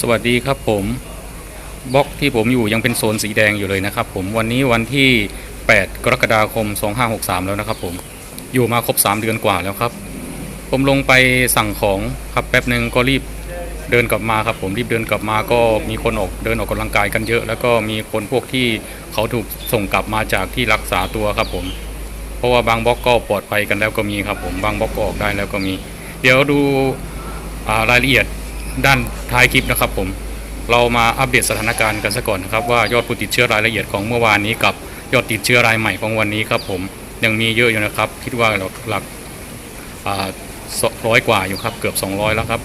สวัสดีครับผมบล็อกที่ผมอยู่ยังเป็นโซนสีแดงอยู่เลยนะครับผมวันนี้วันที่ 8 กรกฎาคม 2563 แล้วนะครับผมอยู่มาครบ 3 เดือนกว่าแล้วครับ ผมลงไปสั่งของครับแป๊บหนึ่งก็รีบเดินกลับมาครับผมรีบเดินกลับมาก็มีคนออกเดินออกกำลังกายกันเยอะ แล้วก็มีคนพวกที่เขาถูกส่งกลับมาจากที่รักษาตัวครับผม เพราะว่าบางบล็อกก็ปลอดภัยกันแล้วก็มีครับผมบางบล็อกก็ออกได้แล้วก็มี เดี๋ยวดูรายละเอียด ด้านท้ายคลิปนะครับผมเรามาอัปเดตสถานการณ์กันซะก่อนนะครับว่ายอดผู้ติดเชื้อรายละเอียดของเมื่อวานนี้กับยอดติดเชื้อรายใหม่ของวันนี้ครับผมยังมีเยอะอยู่นะครับ คิดว่าเราหลักร้อยกว่าอยู่ครับเกือบ 200 แล้วครับ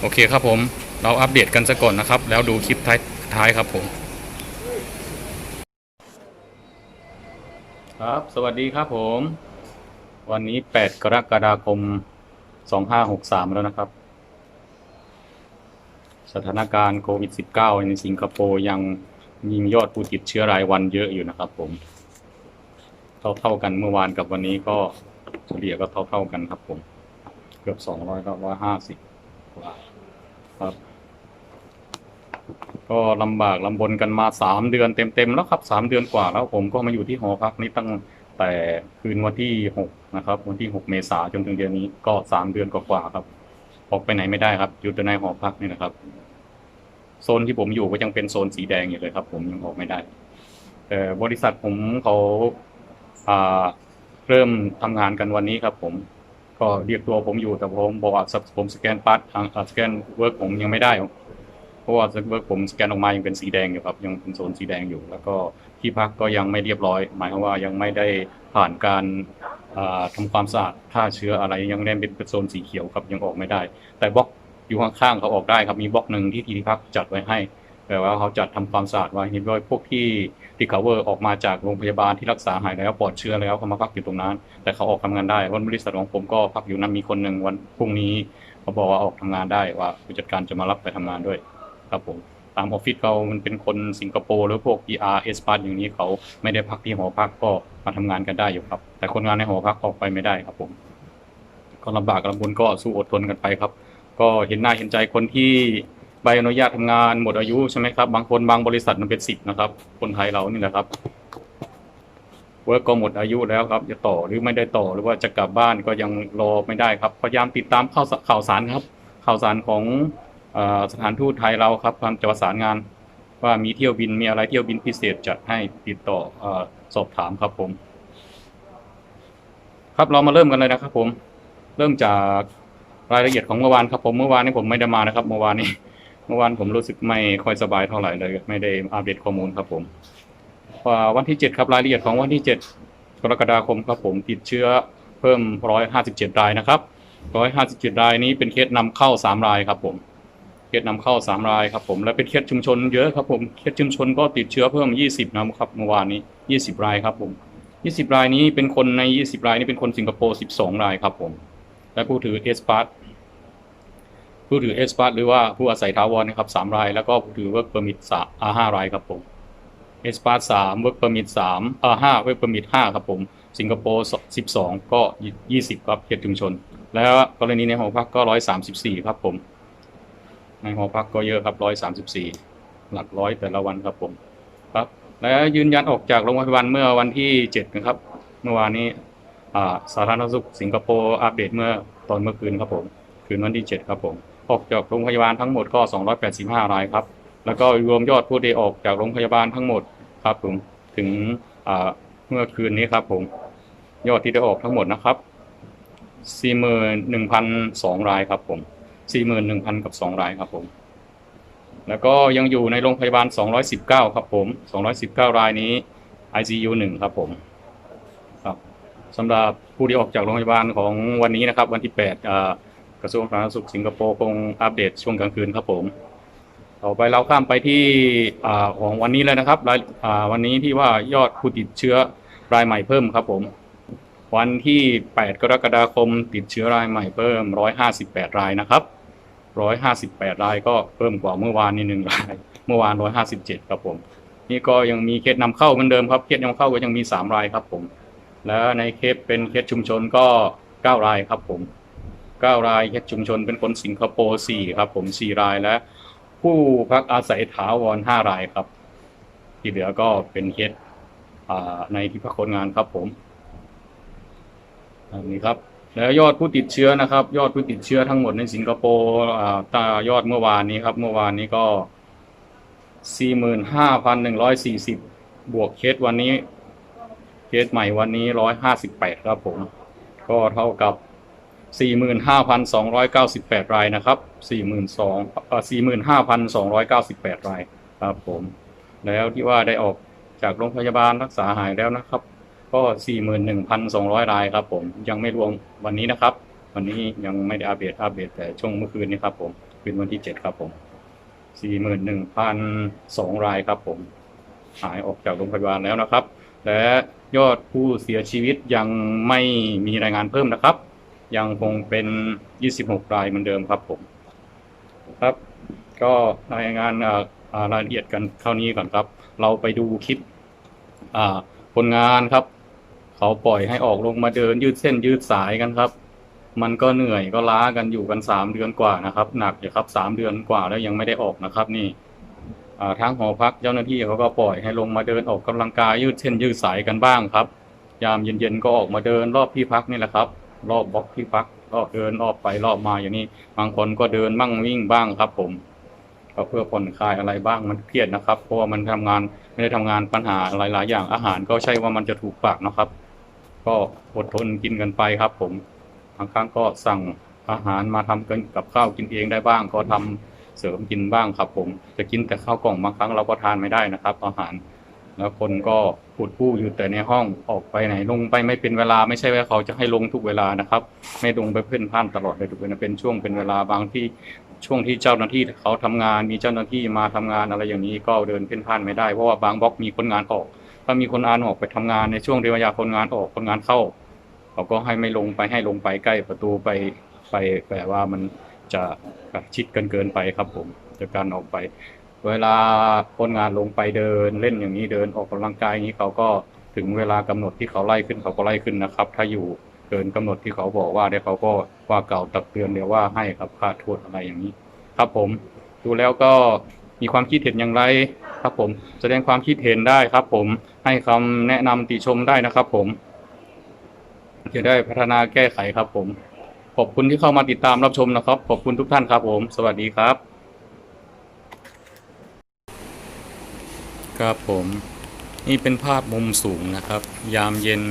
โอเคครับผมเราอัปเดตกันซะก่อนนะครับ แล้วดูคลิปท้ายท้ายครับผมครับ สวัสดีครับผม วันนี้ 8 กรกฎาคม 2563 แล้วนะครับ สถานการณ์โควิด -19 ในสิงคโปร์ยังมียอดผู้ติดเชื้อรายวันเยอะอยู่นะครับ ผมเท่าเท่ากันเมื่อวานกับวันนี้ก็เฉลี่ยก็เท่าเท่ากันครับ ผม เกือบ200ก็150กว่าครับ ก็ลำบากลำบนกันมาสามเดือนเต็มๆแล้วครับสามเดือนกว่าแล้ว ผมก็มาอยู่ที่หอพักนี้ตั้งแต่คืนวันที่หกนะครับ วันที่หกเมษาจนถึงเดือนนี้ก็สามเดือนกว่าๆครับ ออกไปไหนไม่ได้ครับ อยู่แต่ในหอพักนี่นะครับ โซนที่ผมอยู่ก็ยังเป็นโซนสีแดงอยู่เลยครับ ผมยังออกไม่ได้ แต่บริษัทผมเขาอ่าเริ่มทำงานกันวันนี้ครับผมก็เรียกตัวผมอยู่แต่ผมบอกว่าผมสแกนปัดทางสแกนเวิร์กผมยังไม่ได้เพราะว่าเวิร์กผมสแกนออกมายังเป็นสีแดงอยู่ครับ ยังเป็นโซนสีแดงอยู่ แล้วก็ที่พักก็ยังไม่เรียบร้อย หมายความว่ายังไม่ได้ผ่านการอ่าทำความสะอาดฆ่าเชื้ออะไรยังได้เป็นโซนสีเขียวครับยังออกไม่ได้ แต่บล็อก อยู่ข้างๆเขาออกได้ครับมีบล็อกหนึ่งที่ที่พักจัดไว้ให้แต่ว่าเขาจัดทำความสะอาดไว้เห็นว่าพวกที่ที่ cover อร์ออกมาจากโรงพยาบาลที่รักษาหายแล้วปลอดเชื้อแล้วเขามาพักอยู่ตรงนั้น แต่เขาออกทำงานได้วันบริษัทของผมก็พักอยู่นั้นมีคนหนึ่งวันพรุ่งนี้เขาบอกว่าออกทำงานได้ว่าผู้จัดการจะมารับไปทำงานด้วย ครับผมตามออฟฟิศเขามันเป็นคนสิงคโปร์หรือพวก PR S p a s อย่างนี้เขาไม่ได้พักที่หอพักก็มาทำงานกันได้อยู่ครับ แต่คนงานในหอพักออกไปไม่ได้ครับผม ก็ลำบากลำบนก็สู้อดทนกันไปครับ ก็เห็นหน้าเห็นใจคนที่ใบอนุญาตทำงานหมดอายุใช่ไหมครับ บางคนบางบริษัทมันเป็นสิบนะครับ คนไทยเรานี่แหละครับเวิร์กก็หมดอายุแล้วครับ จะต่อหรือไม่ได้ต่อหรือว่าจะกลับบ้านก็ยังรอไม่ได้ครับ พยายามติดตามข่าวข่าวสารครับ ข่าวสารของอสถานทูตไทยเราครับความจะประสานงาน ว่ามีเที่ยวบินมีอะไรเที่ยวบินพิเศษจัดให้ติดต่ออสอบถามครับผม ครับเรามาเริ่มกันเลยนะครับผม เริ่มจาก รายละเอียดของเมื่อวานครับผมเมื่อวานนี้ผมไม่ได้มานะครับเมื่อวานนี้ เมื่อวานผมรู้สึกไม่ค่อยสบายเท่าไหร่เลย ไม่ได้อัปเดตข้อมูลครับผมวันที่เจ็ดครับรายละเอียดของวันที่เจ็ดกรกฎาคมครับผมติดเชื้อเพิ่มร้อยห้าสิบเจ็ดรายนะครับร้อยห้าสิบเจ็ดรายนี้เป็นเคสนำเข้าสามรายครับผมเคสนำเข้าสามรายครับผมและเป็นเคสชุมชนเยอะครับผมเคสชุมชนก็ติดเชื้อเพิ่ม 20 นะครับเมื่อวานนี้ 20 รายครับผม 20 รายนี้เป็นคนใน 20 รายนี้เป็นคนสิงคโปร์ 12 รายครับผม และผู้ถือเอสพาสผู้ถือเอสพาสหรือว่าผู้อาศัยถาวรนะครับ3ราย แล้วก็ผู้ถือเวิร์กเปอร์มิทสามอ่าห้ารายครับผมเอสพาสสามเวิร์กเปอร์มิทสามอ่าห้าเวิร์กเปอร์มิทห้าครับผม สิงคโปร์12ก็20ครับเคสชุมชน แล้วกรณีในหอพักก็134ครับผม ในหอพักก็เยอะครับร้อยสามสิบสี่หลักร้อยแต่ละวันครับผมครับ และยืนยันออกจากโรงพยาบาลเมื่อวันที่เจ็ดนะครับ เมื่อวานนี้ สาธารณสุขสิงคโปร์อัปเดตเมื่อตอนเมื่อคืนครับผม คืนวันที่เจ็ดครับผมออกจากโรงพยาบาลทั้งหมดก็สองร้อยแปดสิบห้ารายครับ แล้วก็รวมยอดผู้ที่ออกจากโรงพยาบาลทั้งหมดครับผมถึงเมื่อคืนนี้ครับผม ยอดที่ได้ออกทั้งหมดนะครับสี่หมื่นหนึ่งพันสองรายครับผมสี่หมื่นหนึ่งพันกับสองรายครับผม แล้วก็ยังอยู่ในโรงพยาบาลสองร้อยสิบเก้าครับผมสองร้อยสิบเก้ารายนี้ ICU หนึ่งครับผม สำหรับผู้ที่ออกจากโรงพยาบาลของวันนี้นะครับ วันที่แปดกระทรวงสาธารณสุขสิงคโปร์คงอัปเดตช่วงกลางคืนครับผมต่อไปเราข้ามไปที่ของวันนี้เลยนะครับรายวันนี้ที่ว่ายอดผู้ติดเชื้อรายใหม่เพิ่มครับผม วันที่ 8 กรกฎาคมติดเชื้อรายใหม่เพิ่ม 158 รายนะครับ 158 รายก็เพิ่มกว่าเมื่อวานนิดหนึ่งราย เมื่อวาน 157 ครับผม นี่ก็ยังมีเคสนำเข้าเหมือนเดิมครับ เคสนำเข้าก็ยังมี 3 รายครับผม แล้วในเคสเป็นเคสชุมชนก็ 9 รายครับผม 9 รายเคสชุมชนเป็นคนสิงคโปร์4ครับ ผม 4 รายและ ผู้พักอาศัยถาวรห้ารายครับ ที่เหลือก็เป็นเคสในที่พักคนงานครับผมนนี้ครับแล้วยอดผู้ติดเชื้อนะครับ ยอดผู้ติดเชื้อทั้งหมดในสิงคโปร์ตายอดเมื่อวานนี้ครับ เมื่อวานนี้ก็ 45,140 บวกเคสวันนี้ เคสใหม่วันนี้158ครับผม ก็เท่ากับ45,298รายนะครับ42,000เอ่อ45,298รายครับผม แล้วที่ว่าได้ออกจากโรงพยาบาลรักษาหายแล้วนะครับ ก็41,200รายครับผมยังไม่รวมวันนี้นะครับ วันนี้ยังไม่ได้อัปเดตอัปเดตแต่ช่วงเมื่อคืนนี้ครับผมคืนวันที่7ครับผม41,002รายครับผมหายออกจากโรงพยาบาลแล้วนะครับ และยอดผู้เสียชีวิตยังไม่มีรายงานเพิ่มนะครับ ยังคงเป็น 26 รายเหมือนเดิมครับผม ครับ ก็รายงานรายละเอียดกันเท่านี้ก่อนครับ เราไปดูคลิปอ่าคนงานครับ เขาปล่อยให้ออกลงมาเดินยืดเส้นยืดสายกันครับ มันก็เหนื่อยก็ล้ากันอยู่กันสามเดือนกว่านะครับ หนักอยู่ครับสามเดือนกว่าแล้วยังไม่ได้ออกนะครับ นี่ ทางหอพักเจ้าหน้าที่เขาก็ปล่อยให้ลงมาเดินออกกำลังกายยืดเส้นยืดสายกันบ้างครับ ยามเย็นๆก็ออกมาเดินรอบที่พักนี่แหละครับ รอบบล็อกที่พักรอบเดินรอบไปรอบมาอย่างนี้บางคนก็เดินบ้างวิ่งบ้างครับ ผมก็เพื่อผ่อนคลายอะไรบ้างมันเครียดนะครับ เพราะว่ามันทำงานไม่ได้ทำงานปัญหาหลายๆ อย่างอาหารก็ใช่ว่ามันจะถูกปากนะครับ ก็อดทนกินกันไปครับ ผมบางครั้งก็สั่งอาหารมาทำกันกับข้าวกินเองได้บ้าง ก็ทำ เสริมกินบ้างครับ ผมจะกินแต่ข้าวกล่องบางครั้งเราก็ทานไม่ได้นะครับ อาหาร แล้วคนก็พูดผู้อยู่แต่ในห้องออกไปไหนลงไปไม่เป็นเวลาไม่ใช่ว่าเขาจะให้ลงทุกเวลานะครับ ไม่ลงไปเพื่อนพ่านตลอดเลยทุกเวลาเป็นช่วงเป็นเวลาบางที่ช่วงที่เจ้าหน้าที่เขาทำงาน มีเจ้าหน้าที่มาทำงานอะไรอย่างนี้ก็เดินเพ่นพ่านไม่ได้เพราะว่าบางบล็อกมีคนงานออก ถ้ามีคนงานออกไปทำงานในช่วงระยะคนงานออกคนงานเข้าเขาก็ให้ไม่ลงไปให้ลงไปใกล้ประตูไปไปแต่ว่ามัน จะชิดกันเกินไปครับผมจากการออกไป เวลาคนงานลงไปเดินเล่นอย่างนี้เดินออกกำลังกายอย่างนี้เขาก็ถึงเวลากำหนดที่เขาไล่ขึ้นเขาก็ไล่ขึ้นนะครับ ถ้าอยู่เกินกำหนดที่เขาบอกว่าเดี๋ยเขาก็ว่าเก่าตักเตือนเดี๋ยวว่าให้ครับค่าโทษอะไรอย่างนี้ ครับผมดูแล้วก็มีความคิดเห็นอย่างไรครับผม แสดงความคิดเห็นได้ครับผมให้คำแนะนำติชมได้นะครับผมจะได้พัฒนาแก้ไขครับผม ขอบคุณที่เข้ามาติดตามรับชมนะครับ ขอบคุณทุกท่านครับผม สวัสดีครับ ครับผม นี่เป็นภาพมุมสูงนะครับ ยามเย็น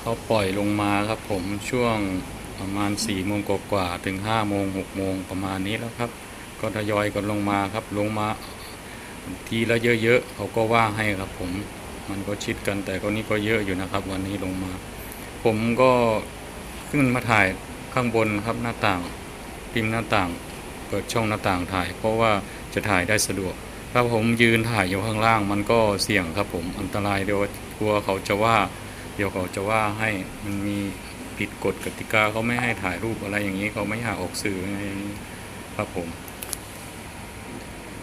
เขาปล่อยลงมาครับผมช่วงประมาณ4ี่โมงกว่าถึง5้าโมงหกโมงประมาณนี้แล้วครับ ก็ทยอยกันลงมาครับ ลงมาทีละเยอะๆเขาก็ว่าให้ครับผม มันก็ชิดกันแต่ก็นี่ก็เยอะอยู่นะครับ วันนี้ลงมา ผมก็ขึ้นมาถ่าย ข้างบนครับหน้าต่างริมหน้าต่าง เปิดช่องหน้าต่างถ่าย เพราะว่าจะถ่ายได้สะดวก ถ้าผมยืนถ่ายอยู่ข้างล่าง มันก็เสี่ยงครับผมอันตรายเดี๋ยวกลัวเขาจะว่า เดี๋ยวเขาจะว่าให้มันมีผิดกฎกติกาเขาไม่ให้ถ่ายรูปอะไรอย่างนี้เขาไม่อยากออกสื่ออะไรครับผม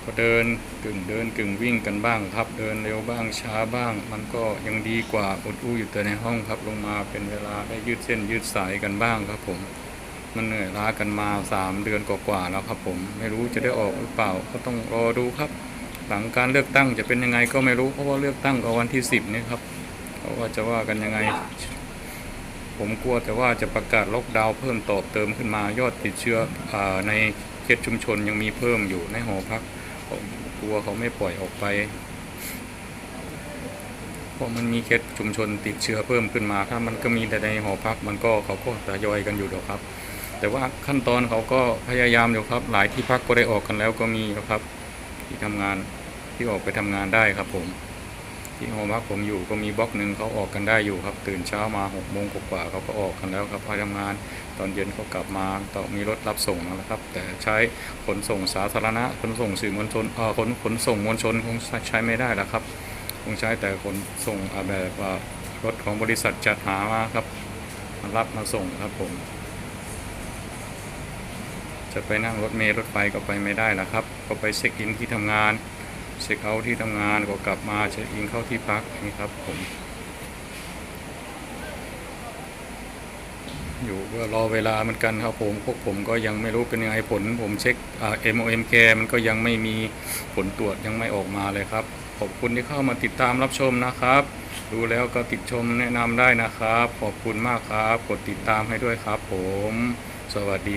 ก็เดินกึ่งเดินกึ่งวิ่งกันบ้างครับ เดินเร็วบ้างช้าบ้าง มันก็ยังดีกว่าอดอู้อยู่แต่ในห้องครับ ลงมาเป็นเวลาได้ยืดเส้นยืดสายกันบ้างครับผมมันเหนื่อยล้ากันมาสามเดือนกว่าๆแล้วครับผม ไม่รู้จะได้ออกหรือเปล่าก็ต้องรอดูครับ หลังการเลือกตั้งจะเป็นยังไงก็ไม่รู้เพราะว่าเลือกตั้งก็วันที่สิบนี่ครับเขาว่าจะว่ากันยังไง ผมกลัวแต่ว่าจะประกาศล็อกดาวน์เพิ่มต่อเติมขึ้นมายอดติดเชื้ออในเขตชุมชนยังมีเพิ่มอยู่ในหอพัก ลัวเขาไม่ปล่อยออกไป เพราะมันมีเคสชุมชนติดเชื้อเพิ่มขึ้นมา ถ้ามันก็มีแต่ในหอพักมันก็เขาก็ทยอยกันอยู่หรอกครับ แต่ว่าขั้นตอนเขาก็พยายามอยู่ครับ หลายที่พักก็ได้ออกกันแล้วก็มีนะครับ ที่ทำงานที่ออกไปทำงานได้ครับผม ที่หอพักผมอยู่ก็มีบล็อกหนึ่งเขาออกกันได้อยู่ครับ ตื่นเช้ามาหกโมงกว่าเขาก็ออกกันแล้วครับไปทำงาน ตอนเย็นเขากลับมาต่อมีรถรับส่งนะครับ แต่ใช้ขนส่งสาธารณะขนส่งสื่อมวลชนเอ่อขนขนส่งมวลชนคงใช้ไม่ได้แล้วครับ คงใช้แต่ขนส่งแบบรถของบริษัทจัดหามาครับมารับมาส่งครับผมจะไปนั่งรถเมล์รถไฟก็ไปไม่ได้แล้วครับ ก็ไปเช็คอินที่ทำงาน เช็คเอาท์ที่ทำงานก็กลับมาเช็คอินเข้าที่พักนี่ครับผม อยู่ก็รอเวลาเหมือนกันครับผมพวกผมก็ยังไม่รู้เป็นยังไงผล ผมเช็คเอ่า MOMK มันก็ยังไม่มีผลตรวจยังไม่ออกมาเลยครับขอบคุณที่เข้ามาติดตามรับชมนะครับ ดูแล้วก็ติดชมแนะนำได้นะครับ ขอบคุณมากครับ กดติดตามให้ด้วยครับผม สวัสดี